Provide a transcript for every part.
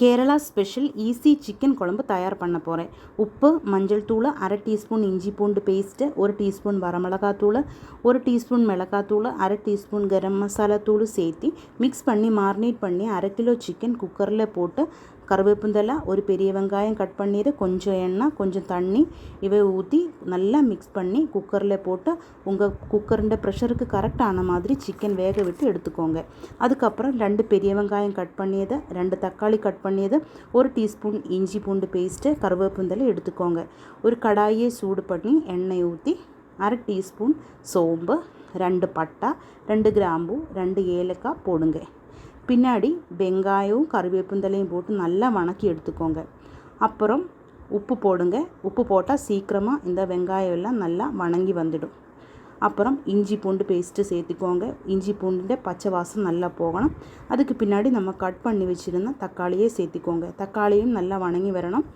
Kerala special easy chicken குழம்பு தயார் பண்ண போகிறேன் உப்பு மஞ்சள் தூள் அரை டீஸ்பூன் இஞ்சி பூண்டு பேஸ்ட்டு ஒரு டீஸ்பூன் வரமிளகாத்தூள் ஒரு டீஸ்பூன் மிளகாத்தூள் அரை டீஸ்பூன் கரம் மசாலா தூள் சேர்த்து மிக்ஸ் பண்ணி மாரினேட் பண்ணி அரை கிலோ சிக்கன் குக்கரில் போட்டு கருவேப்பந்தலை ஒரு பெரிய வெங்காயம் கட் பண்ணிடு கொஞ்சம் எண்ணெய் கொஞ்சம் தண்ணி இவை ஊற்றி நல்லா மிக்ஸ் பண்ணி குக்கரில் போட்டு உங்கள் குக்கருண்ட ப்ரெஷருக்கு கரெக்டான மாதிரி சிக்கன் வேக விட்டு எடுத்துக்கோங்க. அதுக்கப்புறம் ரெண்டு பெரிய வெங்காயம் கட் பண்ணியது ரெண்டு தக்காளி கட் பண்ணியது ஒரு டீஸ்பூன் இஞ்சி பூண்டு பேஸ்ட்டு கருவேப்பந்தலை எடுத்துக்கோங்க. ஒரு கடாயை சூடு பண்ணி எண்ணெய் ஊற்றி அரை டீஸ்பூன் சோம்பு ரெண்டு பட்டா ரெண்டு கிராம்பு ரெண்டு ஏலக்காய் போடுங்க. பின்னாடி வெங்காயம் கருவேப்பந்தலையும் போட்டு நல்லா வணக்கி எடுத்துக்கோங்க. அப்புறம் உப்பு போடுங்க. உப்பு போட்டால் சீக்கிரமாக இந்த வெங்காயம் எல்லாம் நல்லா வணங்கி வந்துடும். அப்புறம் இஞ்சி பூண்டு பேஸ்ட்டு சேர்த்துக்கோங்க. இஞ்சி பூண்டு பச்சை வாசம் நல்லா போகணும். அதுக்கு பின்னாடி நம்ம கட் பண்ணி வச்சுருந்த தக்காளியே சேர்த்துக்கோங்க. தக்காளியும் நல்லா வணங்கி வரணும்.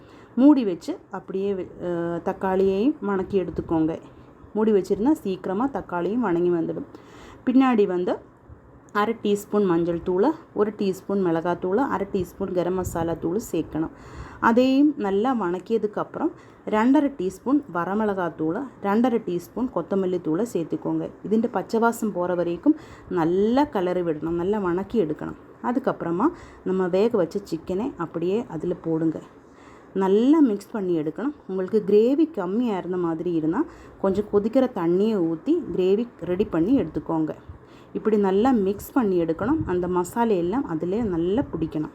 மூடி வச்சு அப்படியே தக்காளியையும் வணக்கி எடுத்துக்கோங்க. மூடி வச்சுருந்தா சீக்கிரமாக தக்காளியும் வணங்கி வந்துடும். பின்னாடி வந்து அரை டீஸ்பூன் மஞ்சள் தூள் ஒரு டீஸ்பூன் மிளகாத்தூள் அரை டீஸ்பூன் கரம் மசாலா தூள் சேர்க்கணும் அதையும் நல்லா வணக்கியதுக்கப்புறம் ரெண்டரை டீஸ்பூன் வரமிளகாத்தூள் ரெண்டரை டீஸ்பூன் கொத்தமல்லி தூளை சேர்த்துக்கோங்க ഇതിൻ്റെ பச்சைவாசம் போகிற வரைக்கும் நல்லா கிளறி விடணும் நல்லா வணக்கி எடுக்கணும் அதுக்கப்புறமா நம்ம வேக வச்ச சிக்கனை அப்படியே அதில் போடுங்க நல்லா மிக்ஸ் பண்ணி எடுக்கணும் உங்களுக்கு கிரேவி கம்மியாக இருந்த மாதிரி இருந்தால் கொஞ்சம் கொதிக்கிற தண்ணியை ஊற்றி கிரேவி ரெடி பண்ணி எடுத்துக்கோங்க இப்படி நல்லா மிக்ஸ் பண்ணி எடுக்கணும். அந்த மசாலையெல்லாம் அதிலே நல்லா பிடிக்கணும்.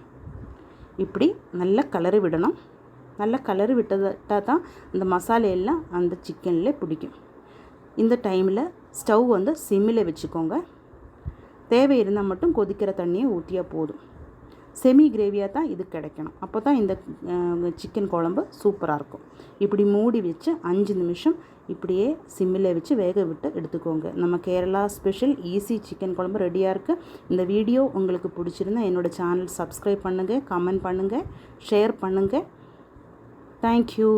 இப்படி நல்லா கலரி விடணும். நல்லா கலரி விட்டதால் தான் அந்த மசாலையெல்லாம் அந்த சிக்கனில் பிடிக்கும். இந்த டைமில் ஸ்டவ் வந்து சிம்மில் வச்சுக்கோங்க. தேவை இருந்தால் மட்டும் கொதிக்கிற தண்ணியை ஊற்றியா போதும். செமி கிரேவியாக தான் இது கிடைக்கணும். அப்போ தான் இந்த சிக்கன் குழம்பு சூப்பராக இருக்கும். இப்படி மூடி வச்சு அஞ்சு நிமிஷம் இப்படியே சிம்மில் வச்சு வேக விட்டு எடுத்துக்கோங்க. நம்ம கேரளா ஸ்பெஷல் ஈஸி சிக்கன் குழம்பு ரெடியாக இருக்குது இந்த வீடியோ உங்களுக்கு பிடிச்சிருந்தா என்னோடய சேனல் சப்ஸ்கிரைப் பண்ணுங்கள் கமெண்ட் பண்ணுங்கள் ஷேர் பண்ணுங்கள் தேங்க்யூ